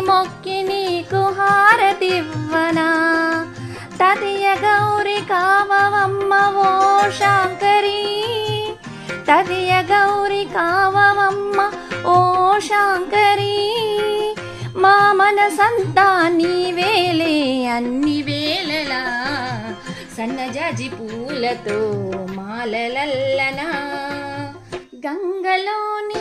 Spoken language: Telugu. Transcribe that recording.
మొక్కి నీకు హారతివ్వనా? తదియ గౌరి కావవమ్మ ఓ శాంకరి. తదియ గౌరి కావవమ్మ ఓ శాంకరి. మా మనసంతా నీవేలే అన్ని వేళలా. సన్నజాజి పూలతో మాలలల్లనా. గంగలోని